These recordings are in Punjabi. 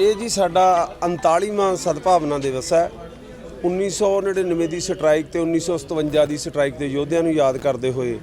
ਇਹ ਜੀ ਸਾਡਾ 39ਵਾਂ ਸਦਭਾਵਨਾ ਦਿਵਸ ਹੈ। 1999 ਦੀ ਸਟ੍ਰਾਈਕ ਤੇ 1957 ਦੀ ਸਟ੍ਰਾਈਕ ਦੇ ਯੋਧਿਆਂ ਨੂੰ ਯਾਦ ਕਰਦੇ ਹੋਏ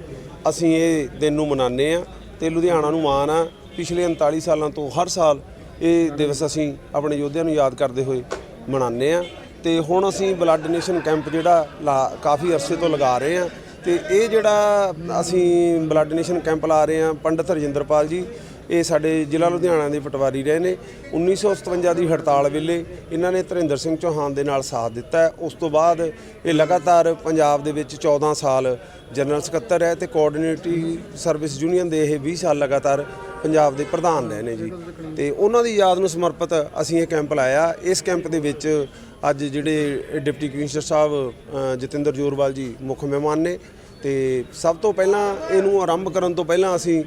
ਅਸੀਂ ਇਹ ਦਿਨ ਨੂੰ ਮਨਾਉਂਦੇ ਆ ਤੇ ਲੁਧਿਆਣਾ ਨੂੰ ਮਾਣ ਆ। ਪਿਛਲੇ 39 ਸਾਲਾਂ ਤੋਂ ਹਰ ਸਾਲ ਇਹ ਦਿਵਸ ਅਸੀਂ ਆਪਣੇ ਯੋਧਿਆਂ ਨੂੰ ਯਾਦ ਕਰਦੇ ਹੋਏ ਮਨਾਉਂਦੇ ਆ ਤੇ ਹੁਣ ਅਸੀਂ ਬਲੱਡ ਡੋਨੇਸ਼ਨ ਕੈਂਪ ਜਿਹੜਾ ਲਾ- ਕਾਫੀ ਅਰਸੇ ਤੋਂ ਲਗਾ ਰਹੇ ਆ ਤੇ ਇਹ ਜਿਹੜਾ ਅਸੀਂ ਬਲੱਡ ਡੋਨੇਸ਼ਨ ਕੈਂਪ ਲਾ ਰਹੇ ਆ ਪੰਡਿਤ ਰਜਿੰਦਰਪਾਲ ਜੀ ਇਹ ਸਾਡੇ ਜ਼ਿਲ੍ਹਾ ਲੁਧਿਆਣਾ ਦੇ ਪਟਵਾਰੀ ਰਹੇ ਨੇ। 1957 ਦੀ ਹੜਤਾਲ ਵੇਲੇ ਇਹਨਾਂ ਨੇ ਧਰਿੰਦਰ ਸਿੰਘ ਚੌਹਾਨ ਦੇ ਨਾਲ ਸਾਥ ਦਿੱਤਾ ਉਸ ਤੋਂ ਬਾਅਦ ਇਹ ਲਗਾਤਾਰ ਪੰਜਾਬ ਦੇ ਵਿੱਚ 14 ਸਾਲ ਜਨਰਲ ਸਕੱਤਰ ਹੈ ਤੇ ਕੋਆਰਡੀਨੇਟਰੀ ਸਰਵਿਸ ਯੂਨੀਅਨ ਦੇ ਇਹ 20 ਸਾਲ ਲਗਾਤਾਰ ਪੰਜਾਬ ਦੇ ਪ੍ਰਧਾਨ ਰਹੇ ਨੇ ਜੀ। ਤੇ ਉਹਨਾਂ ਦੀ ਯਾਦ ਨੂੰ ਸਮਰਪਿਤ ਅਸੀਂ ਇਹ ਕੈਂਪ ਲਾਇਆ। ਇਸ ਕੈਂਪ ਦੇ ਵਿੱਚ ਅੱਜ ਜਿਹੜੇ ਡਿਪਟੀ ਕਮਿਸ਼ਨਰ ਸਾਹਿਬ ਜਤਿੰਦਰ ਜੋਰਵਾਲ ਜੀ ਮੁੱਖ ਮਹਿਮਾਨ ਨੇ। ਤੇ ਸਭ ਤੋਂ ਪਹਿਲਾਂ ਇਹਨੂੰ ਆਰੰਭ ਕਰਨ ਤੋਂ ਪਹਿਲਾਂ ਅਸੀਂ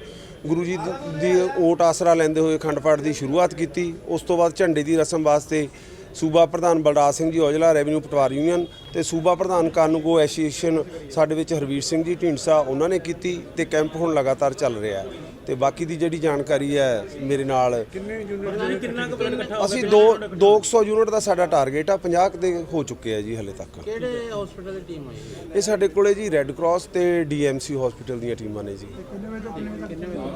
ਗੁਰੂ ਜੀ ਦੀ- ਓਟ ਆਸਰਾ ਲੈਂਦੇ ਹੋਏ ਖੰਡ ਪਾਠ ਦੀ ਸ਼ੁਰੂਆਤ ਕੀਤੀ, ਉਸ ਤੋਂ ਬਾਅਦ ਝੰਡੇ ਦੀ ਰਸਮ ਵਾਸਤੇ ਸੂਬਾ ਪ੍ਰਧਾਨ ਬਲਰਾਜ ਸਿੰਘ ਜੀ ਔਜਲਾ ਰੈਵਨਿਊ ਪਟਵਾਰੀ ਯੂਨੀਅਨ ਤੇ ਸੂਬਾ ਪ੍ਰਧਾਨ ਕਾਨੂੰਗੋ ਐਸੋਸੀਏਸ਼ਨ ਸਾਡੇ ਵਿੱਚ ਹਰਵੀਰ ਸਿੰਘ ਜੀ ਢੀਂਡਸਾ ਉਹਨਾਂ ਨੇ ਕੀਤੀ ਤੇ ਕੈਂਪ ਹੁਣ ਲਗਾਤਾਰ ਚੱਲ ਰਿਹਾ। ਹੈ ਤੇ ਬਾਕੀ ਦੀ ਜਿਹੜੀ ਜਾਣਕਾਰੀ ਹੈ ਮੇਰੇ ਨਾਲ ਅਸੀਂ 2 200 ਯੂਨਿਟ ਦਾ ਸਾਡਾ ਟਾਰਗੇਟ ਆ 50 ਕੁ ਦੇ ਹੋ ਚੁੱਕੇ ਆ ਜੀ ਹਲੇ ਤੱਕ। ਕਿਹੜੇ ਹਸਪੀਟਲ ਦੀ ਟੀਮ ਆਈ ਹੈ? ਇਹ ਸਾਡੇ ਕੋਲੇ ਜੀ ਰੈੱਡ ਕਰਾਸ ਤੇ ਡੀਐਮਸੀ ਹਸਪੀਟਲ ਦੀਆਂ ਟੀਮਾਂ ਨੇ ਜੀ।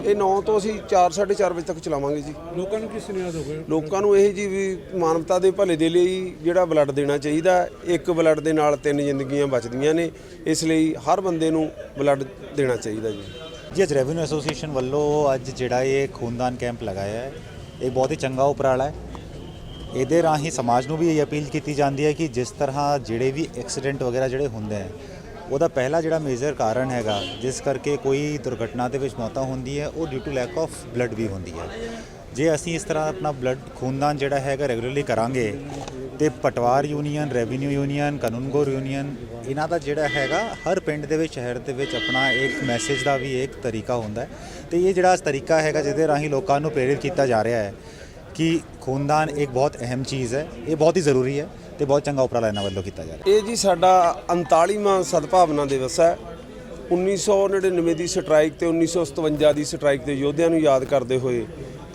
ਇਹ 9 ਤੋਂ ਅਸੀਂ 4 4:30 ਵਜੇ ਤੱਕ ਚਲਾਵਾਂਗੇ ਜੀ। ਲੋਕਾਂ ਨੂੰ ਕੀ ਸੁਨੇਹਾ ਦੋਗੇ ਲੋਕਾਂ ਨੂੰ ਇਹ ਜੀ ਵੀ ਮਾਨਵਤਾ ਦੇ ਭਲੇ ਦੇ ਲਈ ਜਿਹੜਾ ਬਲੱਡ ਦੇਣਾ ਚਾਹੀਦਾ, ਇੱਕ ਬਲੱਡ ਦੇ ਨਾਲ ਤਿੰਨ ਜ਼ਿੰਦਗੀਆਂ ਬਚਦੀਆਂ ਨੇ, ਇਸ ਲਈ ਹਰ ਬੰਦੇ ਨੂੰ ਬਲੱਡ ਦੇਣਾ ਚਾਹੀਦਾ ਜੀ। ਜੀ, ਅੱਜ ਰੈਵਨਿਊ ਐਸੋਸੀਏਸ਼ਨ ਵੱਲੋਂ ਅੱਜ ਜਿਹੜਾ ਇਹ ਖੂਨਦਾਨ ਕੈਂਪ ਲਗਾਇਆ ਹੈ, ਇਹ ਬਹੁਤ ਹੀ ਚੰਗਾ ਉਪਰਾਲਾ ਹੈ। ਇਹਦੇ ਰਾਹੀਂ ਸਮਾਜ ਨੂੰ ਵੀ ਇਹ ਅਪੀਲ ਕੀਤੀ ਜਾਂਦੀ ਹੈ ਕਿ ਜਿਸ ਤਰ੍ਹਾਂ ਜਿਹੜੇ ਵੀ ਐਕਸੀਡੈਂਟ ਵਗੈਰਾ ਜਿਹੜੇ ਹੁੰਦੇ ਹੈ, ਉਹਦਾ ਪਹਿਲਾ ਜਿਹੜਾ ਮੇਜਰ ਕਾਰਨ ਹੈਗਾ, ਜਿਸ ਕਰਕੇ ਕੋਈ ਦੁਰਘਟਨਾ ਦੇ ਵਿੱਚ ਮੌਤਾਂ ਹੁੰਦੀ ਹੈ, ਉਹ due to lack of blood ਵੀ ਹੁੰਦੀ ਹੈ। ਜੇ ਅਸੀਂ ਇਸ ਤਰ੍ਹਾਂ ਆਪਣਾ ਬਲੱਡ ਖੂਨਦਾਨ ਜਿਹੜਾ ਹੈਗਾ ਰੈਗੂਲਰਲੀ ਕਰਾਂਗੇ ਤੇ Patwar union revenue union Kanungo union ਇਹਨਾਂ ਦਾ ਜਿਹੜਾ ਹੈਗਾ ਹਰ ਪਿੰਡ ਦੇ ਵਿੱਚ, ਸ਼ਹਿਰ ਦੇ ਵਿੱਚ ਆਪਣਾ ਇੱਕ ਮੈਸੇਜ ਦਾ ਵੀ ਇੱਕ ਤਰੀਕਾ ਹੁੰਦਾ ਹੈ। ਤੇ ਇਹ ਜਿਹੜਾ ਤਰੀਕਾ ਹੈਗਾ ਜਿਹਦੇ ਰਾਹੀਂ ਲੋਕਾਂ ਨੂੰ ਪ੍ਰੇਰਿਤ ਕੀਤਾ ਜਾ ਰਿਹਾ ਹੈ ਕਿ ਖੂਨਦਾਨ ਇੱਕ ਬਹੁਤ ਅਹਿਮ ਚੀਜ਼ ਹੈ, ਇਹ ਬਹੁਤ ਹੀ ਜ਼ਰੂਰੀ ਹੈ ਤੇ ਬਹੁਤ ਚੰਗਾ ਉਪਰਾਲਾ ਇਹਨਾਂ ਵੱਲੋਂ ਕੀਤਾ ਜਾ ਰਿਹਾ ਇਹ ਜੀ ਸਾਡਾ 39ਵਾਂ ਸਦਭਾਵਨਾ ਦਿਵਸ ਹੈ। 1999 ਦੀ ਸਟ੍ਰਾਈਕ ਤੇ 1957 ਦੀ ਸਟ੍ਰਾਈਕ ਦੇ ਯੋਧਿਆਂ ਨੂੰ ਯਾਦ ਕਰਦੇ ਹੋਏ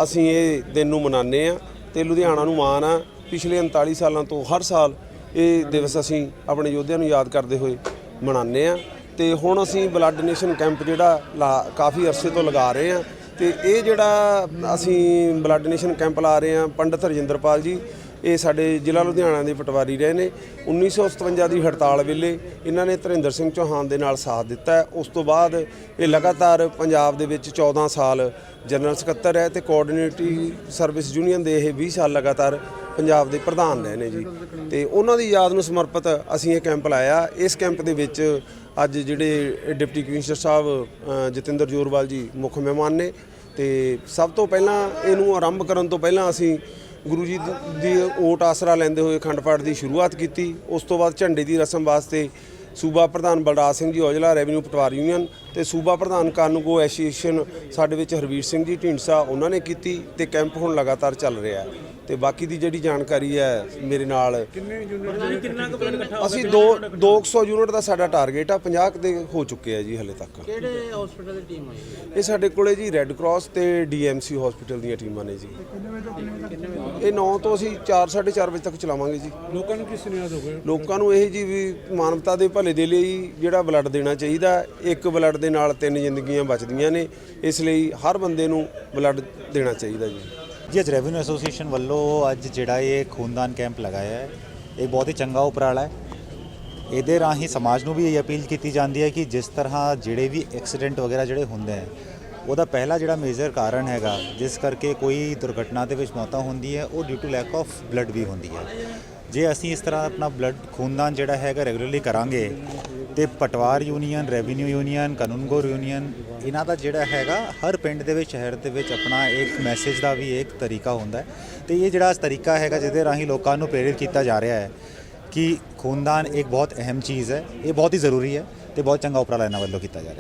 ਅਸੀਂ ਇਹ ਦਿਨ ਨੂੰ ਮਨਾਉਂਦੇ ਆ ਤੇ ਲੁਧਿਆਣਾ ਨੂੰ ਮਾਣ ਆ। ਪਿਛਲੇ 39 ਸਾਲਾਂ ਤੋਂ ਹਰ ਸਾਲ ਇਹ ਦਿਵਸ ਅਸੀਂ ਆਪਣੇ ਯੋਧਿਆਂ ਨੂੰ ਯਾਦ ਕਰਦੇ ਹੋਏ ਮਨਾਉਂਦੇ ਆ ਤੇ ਹੁਣ ਅਸੀਂ ਬਲੱਡ ਡੋਨੇਸ਼ਨ ਕੈਂਪ ਜਿਹੜਾ ਲਾ- ਕਾਫੀ ਅਰਸੇ ਤੋਂ ਲਗਾ ਰਹੇ ਆ ਤੇ ਇਹ ਜਿਹੜਾ ਅਸੀਂ ਬਲੱਡ ਡੋਨੇਸ਼ਨ ਕੈਂਪ ਲਾ ਰਹੇ ਆ ਪੰਡਿਤ ਰਜਿੰਦਰਪਾਲ ਜੀ ਇਹ ਸਾਡੇ ਜ਼ਿਲ੍ਹਾ ਲੁਧਿਆਣਾ ਦੇ ਪਟਵਾਰੀ ਰਹੇ ਨੇ। 1957 ਦੀ ਹੜਤਾਲ ਵੇਲੇ ਇਹਨਾਂ ਨੇ ਧਰਿੰਦਰ ਸਿੰਘ ਚੌਹਾਨ ਦੇ ਨਾਲ ਸਾਥ ਦਿੱਤਾ ਉਸ ਤੋਂ ਬਾਅਦ ਇਹ ਲਗਾਤਾਰ ਪੰਜਾਬ ਦੇ ਵਿੱਚ 14 ਸਾਲ ਜਨਰਲ ਸਕੱਤਰ ਹੈ ਤੇ ਕੋਆਰਡੀਨੇਟਰੀ ਸਰਵਿਸ ਯੂਨੀਅਨ ਦੇ ਇਹ 20 ਸਾਲ ਲਗਾਤਾਰ ਪੰਜਾਬ ਦੇ ਪ੍ਰਧਾਨ ਰਹੇ ਨੇ ਜੀ। ਤੇ ਉਹਨਾਂ ਦੀ ਯਾਦ ਨੂੰ ਸਮਰਪਿਤ ਅਸੀਂ ਇਹ ਕੈਂਪ ਲਾਇਆ। ਇਸ ਕੈਂਪ ਦੇ ਵਿੱਚ ਅੱਜ ਜਿਹੜੇ ਡਿਪਟੀ ਕਮਿਸ਼ਨਰ ਸਾਹਿਬ ਜਤਿੰਦਰ ਜੋਰਵਾਲ ਜੀ ਮੁੱਖ ਮਹਿਮਾਨ ਨੇ। ਤੇ ਸਭ ਤੋਂ ਪਹਿਲਾਂ ਇਹਨੂੰ ਆਰੰਭ ਕਰਨ ਤੋਂ ਪਹਿਲਾਂ ਅਸੀਂ ਗੁਰੂ ਜੀ ਦੀ- ਓਟ ਆਸਰਾ ਲੈਂਦੇ ਹੋਏ ਅਖੰਡ ਪਾਠ ਦੀ ਸ਼ੁਰੂਆਤ ਕੀਤੀ। ਉਸ ਤੋਂ ਬਾਅਦ ਝੰਡੇ ਦੀ ਰਸਮ ਵਾਸਤੇ ਸੂਬਾ ਪ੍ਰਧਾਨ ਬਲਰਾਜ ਸਿੰਘ ਜੀ ਔਜਲਾ ਰੈਵਨਿਊ ਪਟਵਾਰੀ ਯੂਨੀਅਨ ਤੇ ਸੂਬਾ ਪ੍ਰਧਾਨ ਕਾਨੂੰਗੋ ਐਸੋਸੀਏਸ਼ਨ ਸਾਡੇ ਵਿੱਚ ਹਰਵੀਰ ਸਿੰਘ ਜੀ ਢੀਂਡਸਾ ਉਹਨਾਂ ਨੇ ਕੀਤੀ ਤੇ ਕੈਂਪ ਹੁਣ ਲਗਾਤਾਰ ਚੱਲ ਰਿਹਾ ਹੈ। ਤੇ ਬਾਕੀ ਦੀ ਜਿਹੜੀ ਜਾਣਕਾਰੀ ਹੈ ਮੇਰੇ ਨਾਲ ਅਸੀਂ 2 200 ਯੂਨਿਟ ਦਾ ਸਾਡਾ ਟਾਰਗੇਟ ਆ 50 ਕੁ ਦੇ ਹੋ ਚੁੱਕੇ ਆ ਜੀ ਹਲੇ ਤੱਕ। ਕਿਹੜੇ ਹਸਪੀਟਲ ਦੀ ਟੀਮ ਆਈ ਹੈ? ਇਹ ਸਾਡੇ ਕੋਲੇ ਜੀ ਰੈੱਡ ਕਰਾਸ ਤੇ ਡੀਐਮਸੀ ਹਸਪੀਟਲ ਦੀਆਂ ਟੀਮਾਂ ਨੇ ਜੀ। ਇਹ 9 ਤੋਂ ਅਸੀਂ 4 4:30 ਵਜੇ ਤੱਕ ਚਲਾਵਾਂਗੇ ਜੀ। ਲੋਕਾਂ ਨੂੰ ਕੀ ਸੁਨੇਹਾ ਦੋਗੇ? ਲੋਕਾਂ ਨੂੰ ਇਹ ਜੀ ਵੀ ਮਾਨਵਤਾ ਦੇ ਭਲੇ ਦੇ ਲਈ ਜਿਹੜਾ ਬਲੱਡ ਦੇਣਾ ਚਾਹੀਦਾ। ਇੱਕ ਬਲੱਡ ਦੇ ਨਾਲ ਤਿੰਨ ਜ਼ਿੰਦਗੀਆਂ ਬਚਦੀਆਂ ਨੇ, ਇਸ ਲਈ ਹਰ ਬੰਦੇ ਨੂੰ ਬਲੱਡ ਦੇਣਾ ਚਾਹੀਦਾ ਜੀ। ਜੀ, ਅੱਜ ਰੈਵਨਿਊ ਐਸੋਸੀਏਸ਼ਨ ਵੱਲੋਂ ਅੱਜ ਜਿਹੜਾ ਇਹ ਖੂਨਦਾਨ ਕੈਂਪ ਲਗਾਇਆ ਹੈ, ਇਹ ਬਹੁਤ ਹੀ ਚੰਗਾ ਉਪਰਾਲਾ ਹੈ। ਇਹਦੇ ਰਾਹੀਂ ਸਮਾਜ ਨੂੰ ਵੀ ਇਹ ਅਪੀਲ ਕੀਤੀ ਜਾਂਦੀ ਹੈ ਕਿ ਜਿਸ ਤਰ੍ਹਾਂ ਜਿਹੜੇ ਵੀ ਐਕਸੀਡੈਂਟ ਵਗੈਰਾ ਜਿਹੜੇ ਹੁੰਦੇ ਹੈ, ਉਹਦਾ ਪਹਿਲਾ ਜਿਹੜਾ ਮੇਜਰ ਕਾਰਨ ਹੈਗਾ, ਜਿਸ ਕਰਕੇ ਕੋਈ ਦੁਰਘਟਨਾ ਦੇ ਵਿੱਚ ਮੌਤਾਂ ਹੁੰਦੀ ਹੈ, ਉਹ due to lack of blood ਵੀ ਹੁੰਦੀ ਹੈ। ਜੇ ਅਸੀਂ ਇਸ ਤਰ੍ਹਾਂ ਆਪਣਾ ਬਲੱਡ ਖੂਨਦਾਨ ਜਿਹੜਾ ਹੈਗਾ ਰੈਗੂਲਰਲੀ ਕਰਾਂਗੇ ਤੇ Patwar union, revenue union Kanungo union, ਇਹਨਾਂ ਦਾ ਜਿਹੜਾ ਹੈਗਾ, ਹਰ ਪਿੰਡ ਦੇ ਵਿੱਚ, ਸ਼ਹਿਰ ਦੇ ਵਿੱਚ ਆਪਣਾ ਇੱਕ ਮੈਸੇਜ ਦਾ ਵੀ ਇੱਕ ਤਰੀਕਾ ਹੁੰਦਾ ਹੈ। ਤੇ ਇਹ ਜਿਹੜਾ ਤਰੀਕਾ ਹੈਗਾ, ਜਿਹਦੇ ਰਾਹੀਂ ਲੋਕਾਂ ਨੂੰ ਪ੍ਰੇਰਿਤ ਕੀਤਾ ਜਾ ਰਿਹਾ ਹੈ ਕਿ ਖੂਨਦਾਨ ਇੱਕ ਬਹੁਤ ਅਹਿਮ ਚੀਜ਼ ਹੈ, ਇਹ ਬਹੁਤ ਹੀ ਜ਼ਰੂਰੀ ਹੈ ਤੇ ਬਹੁਤ ਚੰਗਾ ਉਪਰਾਲਾ ਇਹਨਾਂ ਵੱਲੋਂ ਕੀਤਾ ਜਾ ਰਿਹਾ